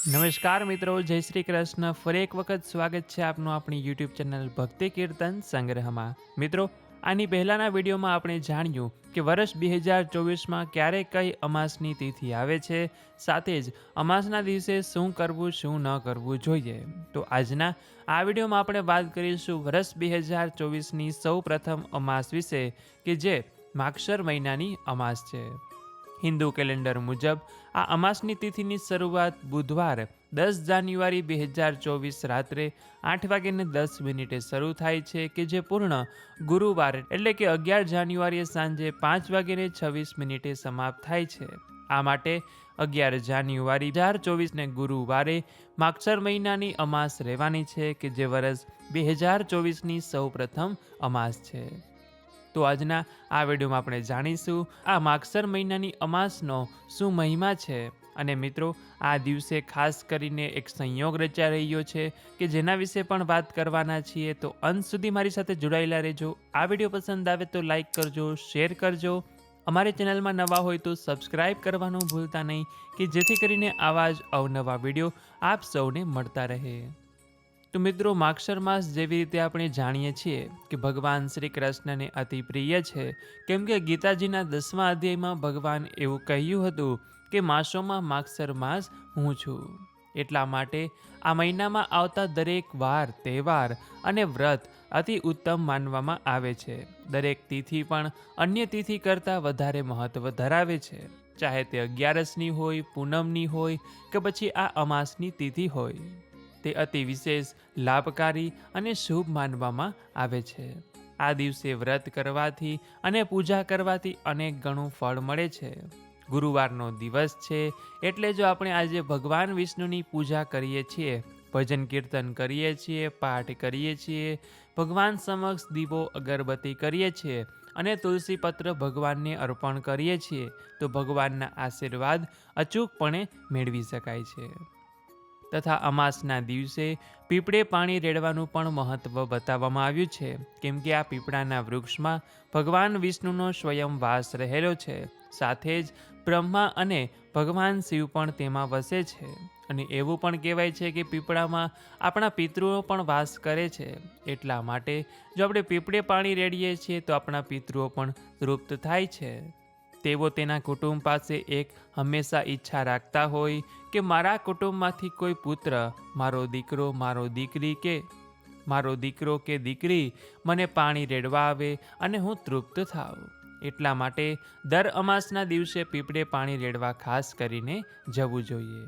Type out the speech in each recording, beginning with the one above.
નમસ્કાર મિત્રો, જય શ્રી કૃષ્ણ. ફરી એક વખત સ્વાગત છે આપનું આપણી યુટ્યુબ ચેનલ ભક્તિ કીર્તન સંગ્રહમાં. મિત્રો, આની પહેલાંના વિડીયોમાં આપણે જાણ્યું કે વર્ષ બે હજાર ચોવીસમાં ક્યારે કઈ અમાસની તિથિ આવે છે, સાથે જ અમાસના દિવસે શું કરવું, શું ન કરવું જોઈએ. તો આજના આ વિડીયોમાં આપણે વાત કરીશું વર્ષ બે હજાર ચોવીસની સૌ પ્રથમ અમાસ વિશે, કે જે માક્ષર મહિનાની અમાસ છે. હિન્દુ કેલેન્ડર મુજબ આ અમાસની તિથિની શરૂઆત બુધવાર દસ જાન્યુઆરી બે હજાર ચોવીસ રાત્રે આઠ વાગ્યાને દસ મિનિટે શરૂ થાય છે, કે જે પૂર્ણ ગુરુવાર, એટલે કે અગિયાર જાન્યુઆરીએ સાંજે પાંચ વાગ્યાને છવ્વીસ મિનિટે સમાપ્ત થાય છે. આ માટે અગિયાર જાન્યુઆરી હજાર ચોવીસને ગુરુવારે માક્ષર મહિનાની અમાસ રહેવાની છે, કે જે વર્ષ બે હજાર ચોવીસની સૌ પ્રથમ અમાસ છે. તો આજના આ વિડીયોમાં આપણે જાણીશું, આ માગસર મહિનાની અમાસનો શું મહિમા છે? અને મિત્રો, આ દિવસે ખાસ કરીને એક સંયોગ રચાઈ રહ્યો છે કે જેના વિશે પણ વાત કરવાના છીએ, તો અંત સુધી મારી સાથે જોડાયેલા રહેજો. આ વીડિયો પસંદ આવે તો લાઇક કરજો, શેર કરજો. અમારી ચેનલમાં નવા હોય તો સબસ્ક્રાઈબ કરવાનું ભૂલતા નહીં, કે જેથી કરીને આવા જ અવનવા વીડિયો આપ સૌને મળતા રહે. તો મિત્રો માક્ષર માસ જેવી રીતે આપણે જાણીએ છીએ કે ભગવાન શ્રી કૃષ્ણને અતિ પ્રિય છે, કેમ કે ગીતાજીના દસમા અધ્યાયમાં ભગવાન એવું કહ્યું હતું કે, માસોમાં માક્ષર માસ હું છું. એટલા માટે આ મહિનામાં આવતા દરેક વાર, તહેવાર અને વ્રત અતિ ઉત્તમ માનવામાં આવે છે. દરેક તિથિ પણ અન્ય તિથિ કરતાં વધારે મહત્વ ધરાવે છે. ચાહે તે અગિયારસની હોય, પૂનમની હોય કે પછી આ અમાસની તિથિ હોય. તે અતિ વિશેષ, લાભકારી અને શુભ માનવામાં આવે છે. આ દિવસે વ્રત કરવાથી અને પૂજા કરવાથી અનેક ગણું ફળ મળે છે. ગુરુવારનો દિવસ છે એટલે જો આપણે આજે ભગવાન વિષ્ણુની પૂજા કરીએ છીએ, ભજન કીર્તન કરીએ છીએ, પાઠ કરીએ છીએ, ભગવાન સમક્ષ દીવો, અગરબત્તી કરીએ છીએ અને તુલસી પત્ર ભગવાનને અર્પણ કરીએ છીએ, તો ભગવાનના આશીર્વાદ અચૂકપણે મેળવી શકાય છે. તથા અમાસના દિવસે પીપળે પાણી રેડવાનું પણ મહત્વ બતાવવામાં આવ્યું છે. કેમ કે આ પીપળાના વૃક્ષમાં ભગવાન વિષ્ણુનો સ્વયં વાસ રહેલો છે. સાથે જ બ્રહ્મા અને ભગવાન શિવ પણ તેમાં વસે છે. અને એવું પણ કહેવાય છે કે પીપળામાં આપણા પિતૃઓ પણ વાસ કરે છે. એટલા માટે જો આપણે પીપળે પાણી રેડીએ છીએ તો આપણા પિતૃઓ પણ તૃપ્ત થાય છે. તેઓ તેના કુટુંબ પાસે એક હંમેશા ઈચ્છા રાખતા હોય કે મારા કુટુંબમાંથી કોઈ પુત્ર, મારો દીકરો, મારો દીકરી કે મારો દીકરો કે દીકરી મને પાણી રેડવા આવે અને હું તૃપ્ત થાઉં એટલા માટે દર અમાસના દિવસે પીપળે પાણી રેડવા ખાસ કરીને જવું જોઈએ.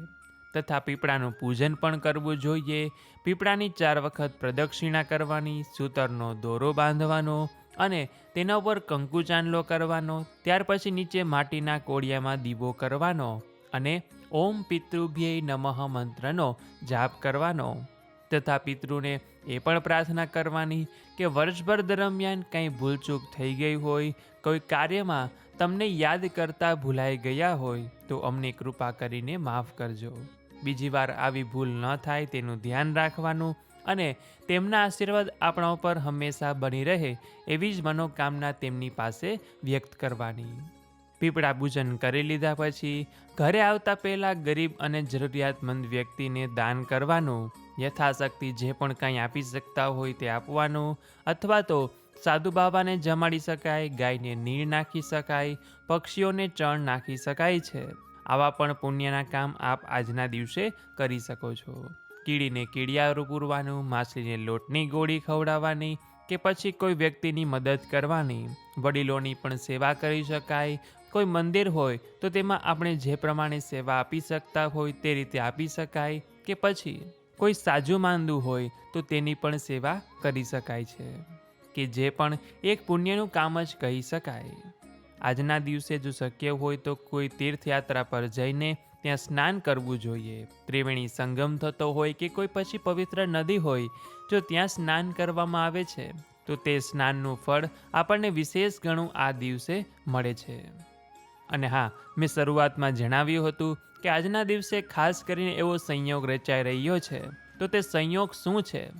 તથા પીપળાનું પૂજન પણ કરવું જોઈએ. પીપળાની ચાર વખત પ્રદક્ષિણા કરવાની, સૂતરનો દોરો બાંધવાનો અને તેના ઉપર કંકુ ચાંદલો કરવાનો, ત્યાર પછી નીચે માટીના કોડિયામાં દીવો કરવાનો અને ઓમ પિતૃભ્ય નમઃ મંત્રનો જાપ કરવાનો. તથા પિતૃને એ પણ પ્રાર્થના કરવાની કે વર્ષભર દરમિયાન કંઈ ભૂલચૂક થઈ ગઈ હોય, કોઈ કાર્યમાં તમને યાદ કરતા ભૂલાઈ ગયા હોય, તો અમને કૃપા કરીને માફ કરજો. બીજી વાર આવી ભૂલ ન થાય તેનું ધ્યાન રાખવાનું અને તેમના આશીર્વાદ આપણા ઉપર હંમેશા બની રહે એવી જ મનોકામના તેમની પાસે વ્યક્ત કરવાની. પીપળા પૂજન કરી લીધા પછી ઘરે આવતા પહેલાં ગરીબ અને જરૂરિયાતમંદ વ્યક્તિને દાન કરવાનું, યથાશક્તિ જે પણ કંઈ આપી શકતા હોય તે આપવાનું અથવા તો સાધુ બાબાને જમાડી શકાય, ગાયને નીર નાખી શકાય, પક્ષીઓને ચણ નાખી શકાય છે. આવા પણ પુણ્યના કામ આપ આજના દિવસે કરી શકો છો. કીડીને કીડિયારું પૂરવાનું, માછલીને લોટની ગોળી ખવડાવવાની કે પછી કોઈ વ્યક્તિની મદદ કરવાની. વડીલોની પણ સેવા કરી શકાય. કોઈ મંદિર હોય તો તેમાં આપણે જે પ્રમાણે સેવા આપી શકતા હોય તે રીતે આપી શકાય કે પછી કોઈ સાજુ માંદું હોય તો તેની પણ સેવા કરી શકાય છે કે જે પણ એક પુણ્યનું કામ જ કહી શકાય. આજના દિવસે જો શક્ય હોય તો કોઈ તીર્થયાત્રા પર જઈને ત્યાં સ્નાન કરવું જોઈએ. ત્રિવેણી સંગમ થતો હોય કે કોઈ પછી પવિત્ર નદી હોય, જો ત્યાં સ્નાન કરવામાં આવે છે, તો તે સ્નાનનું ફળ આપણને વિશેષ ગણું આ દિવસે મળે છે. અને હા, મેં શરૂઆતમાં જણાવ્યું હતું કે આજના દિવસે ખાસ કરીને એવો સંયોગ રચાઈ રહ્યો છે. તો તે સંયોગ શું છે?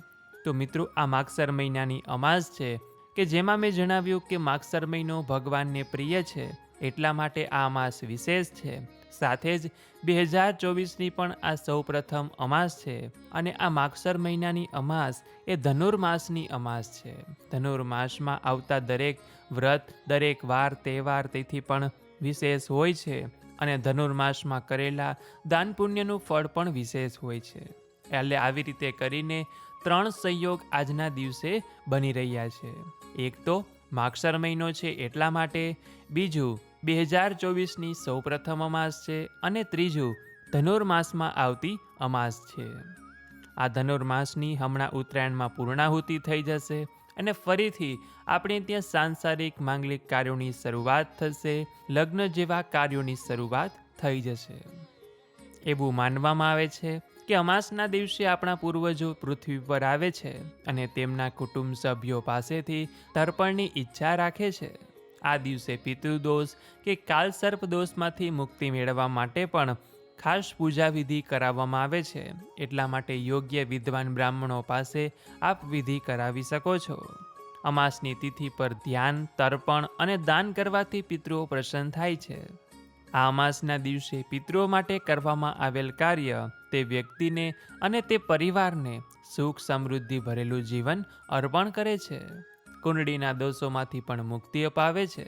તો મિત્રો, આ માગસર મહિનાની અમાસ છે, કે જેમાં મેં જણાવ્યું કે માગસર મહિનો ભગવાનને પ્રિય છે, એટલા માટે આ માસ વિશેષ છે. સાથે જ બે હજાર ચોવીસની પણ આ સૌપ્રથમ અમાસ છે અને આ માગસર મહિનાની અમાસ એ ધનુર્માસની અમાસ છે. ધનુર્માસમાં આવતા દરેક વ્રત, દરેક વાર, તહેવાર તેથી પણ વિશેષ હોય છે અને ધનુર્માસમાં કરેલા દાન પુણ્યનું ફળ પણ વિશેષ હોય છે. એટલે આવી રીતે કરીને ત્રણ સંયોગ આજના દિવસે બની રહ્યા છે. એક તો માગસર મહિનો છે એટલા માટે, બીજું બે હજાર ચોવીસની સૌપ્રથમ અમાસ છે અને ત્રીજું ધનુર્માસમાં આવતી અમાસ છે. આ ધનુર્માસની હમણાં ઉત્તરાયણમાં પૂર્ણાહુતિ થઈ જશે અને ફરીથી આપણે ત્યાં સાંસારિક માંગલિક કાર્યોની શરૂઆત થશે, લગ્ન જેવા કાર્યોની શરૂઆત થઈ જશે. એવું માનવામાં આવે છે કે અમાસના દિવસે આપણા પૂર્વજો પૃથ્વી પર આવે છે અને તેમના કુટુંબ સભ્યો પાસેથી તર્પણની ઈચ્છા રાખે છે. આ દિવસે પિતૃદોષ કે કાલસર્પ દોષમાંથી મુક્તિ મેળવવા માટે પણ ખાસ પૂજા વિધિ કરાવવામાં આવે છે. એટલા માટે યોગ્ય વિદ્વાન બ્રાહ્મણો પાસે આપ વિધિ કરાવી શકો છો. અમાસની તિથિ પર ધ્યાન, તર્પણ અને દાન કરવાથી પિતૃઓ પ્રસન્ન થાય છે. આ અમાસના દિવસે પિતૃઓ માટે કરવામાં આવેલ કાર્ય તે વ્યક્તિને અને તે પરિવારને સુખ સમૃદ્ધિ ભરેલું જીવન અર્પણ કરે છે. કુંડળીના દોષોમાંથી પણ મુક્તિ અપાવે છે.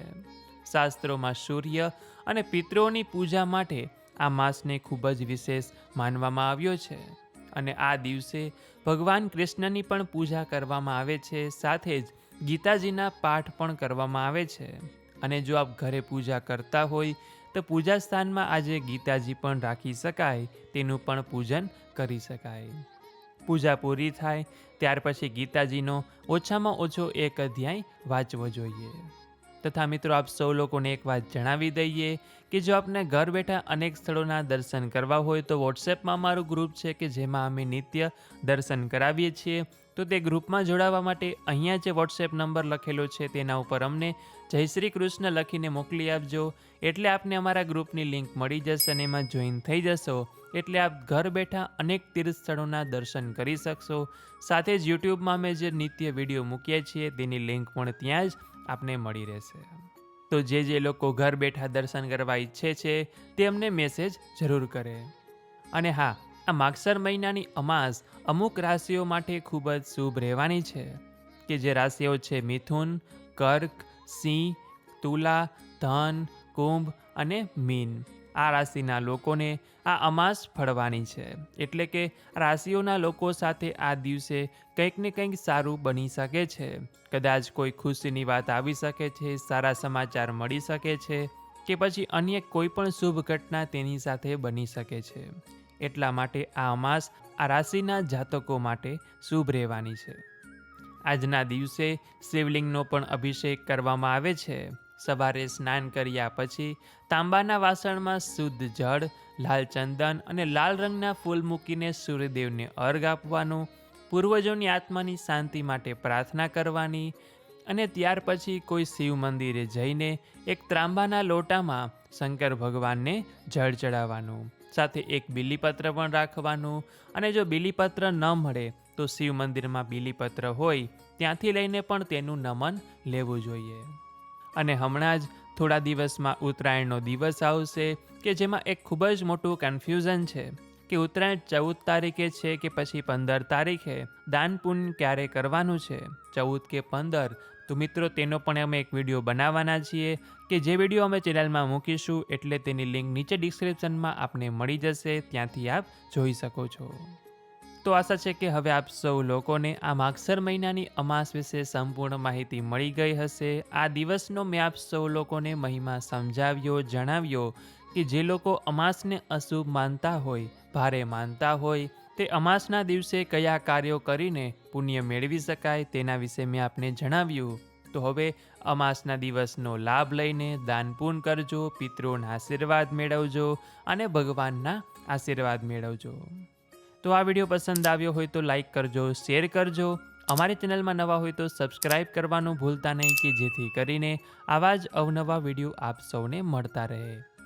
શાસ્ત્રોમાં સૂર્ય અને પિતૃઓની પૂજા માટે આ માસને ખૂબ જ વિશેષ માનવામાં આવ્યો છે અને આ દિવસે ભગવાન કૃષ્ણની પણ પૂજા કરવામાં આવે છે, સાથે જ ગીતાજીના પાઠ પણ કરવામાં આવે છે. અને જો આપ ઘરે પૂજા કરતા હોય, તો પૂજા સ્થાનમાં આજે ગીતાજી પણ રાખી શકાય, તેનું પણ પૂજન કરી શકાય. પૂજા પૂરી થાય, ત્યાર પછી ગીતાજીનો ઓછામાં ઓછો એક અધ્યાય વાંચવો જોઈએ. તથા મિત્રો, આપ સૌ લોકોને એક વાત જણાવી દઈએ કે જો આપને ઘર બેઠા અનેક સ્થળોના દર્શન કરવા હોય તો વોટ્સએપમાં અમારું ગ્રુપ છે કે જેમાં અમે નિત્ય દર્શન કરાવીએ છીએ. તો તે ગ્રુપમાં જોડાવા માટે અહીંયા જે વોટ્સએપ નંબર લખેલો છે તેના ઉપર અમને જય શ્રી કૃષ્ણ લખીને મોકલી આપજો. એટલે આપને અમારા ગ્રુપની લિંક મળી જશે અને એમાં જોઈન થઈ જશો. એટલે આપ ઘર બેઠા અનેક તીર્થ સ્થળોના દર્શન કરી શકશો. સાથે જ યુટ્યુબમાં અમે જે નિત્ય વીડિયો મૂકીએ છીએ તેની લિંક પણ ત્યાં જ આપને મળી રહેશે. તો જે જે લોકો ઘર બેઠા દર્શન કરવા ઈચ્છે છે તે અમને મેસેજ જરૂર કરે. અને હા આ માગસર મહિનાની અમાસ અમુક રાશિઓ માટે ખૂબ જ શુભ રહેવાની છે, કે જે રાશિઓ છે મિથુન, કર્ક, સિંહ, તુલા, ધન, કુંભ અને મીન. આ રાશિના લોકોને આ અમાસ ફળવાની છે, એટલે કે રાશિઓના લોકો સાથે આ દિવસે કંઈક ને કંઈક સારું બની શકે છે. કદાચ કોઈ ખુશીની વાત આવી શકે છે, સારા સમાચાર મળી શકે છે, કે પછી અન્ય કોઈ પણ શુભ ઘટના તેની સાથે બની શકે છે. એટલા માટે આ અમાસ આ રાશિના જાતકો માટે શુભ રહેવાની છે. આજના દિવસે શિવલિંગનો પણ અભિષેક કરવામાં આવે છે. સવારે સ્નાન કર્યા પછી તાંબાના વાસણમાં શુદ્ધ જળ, લાલ ચંદન અને લાલ રંગના ફૂલ મૂકીને સૂર્યદેવને અર્ઘ આપવાનું, પૂર્વજોની આત્માની શાંતિ માટે પ્રાર્થના કરવાની અને ત્યાર પછી કોઈ શિવ મંદિરે જઈને એક ત્રાંબાના લોટામાં શંકર ભગવાનને જળ ચડાવવાનું. સાથે એક બિલીપત્ર પણ રાખવાનું અને જો બિલીપત્ર ન મળે તો શિવ મંદિરમાં બિલીપત્ર હોય, ત્યાંથી લઈને પણ તેનું નમન લેવું જોઈએ. અને હમણાં જ થોડા દિવસમાં ઉત્તરાયણનો દિવસ આવશે, કે જેમાં એક ખૂબ જ મોટું કન્ફ્યુઝન છે, કે ઉત્તરાયણ ચૌદ તારીખે છે કે પછી પંદર તારીખે? દાન પુણ્ય ક્યારે કરવાનું છે? ચૌદ કે પંદર? તો મિત્રો, તેનો પણ અમે એક વીડિયો બનાવવાના છીએ કે જે વીડિયો અમે ચેનલમાં મૂકીશું એટલે તેની લિંક નીચે ડિસ્ક્રિપ્શનમાં આપને મળી જશે, ત્યાંથી આપ જોઈ શકો છો. તો આશા છે કે હવે આપ સૌ લોકોને આ માગસર મહિનાની અમાસ વિશે સંપૂર્ણ માહિતી મળી ગઈ હશે. આ દિવસનો મેં આપ સૌ લોકોને મહિમા સમજાવ્યો, જણાવ્યો કે જે લોકો અમાસને અશુભ માનતા હોય, ભારે માનતા હોય તે અમાસના દિવસે કયા કાર્યો કરીને પુણ્ય મેળવી શકાય તેના વિશે મેં આપને જણાવ્યું. તો હવે અમાસના દિવસનો લાભ લઈને દાન પૂન કરજો, પિતૃઓના આશીર્વાદ મેળવજો અને ભગવાનના આશીર્વાદ મેળવજો. તો આ વીડિયો પસંદ આવ્યો હોય તો લાઈક કરજો, શેર કરજો. અમારી ચેનલમાં નવા હોય તો સબસ્ક્રાઈબ કરવાનું ભૂલતા નહીં કે જેથી કરીને આવા જ અવનવા વીડિયો આપ સૌને મળતા રહે.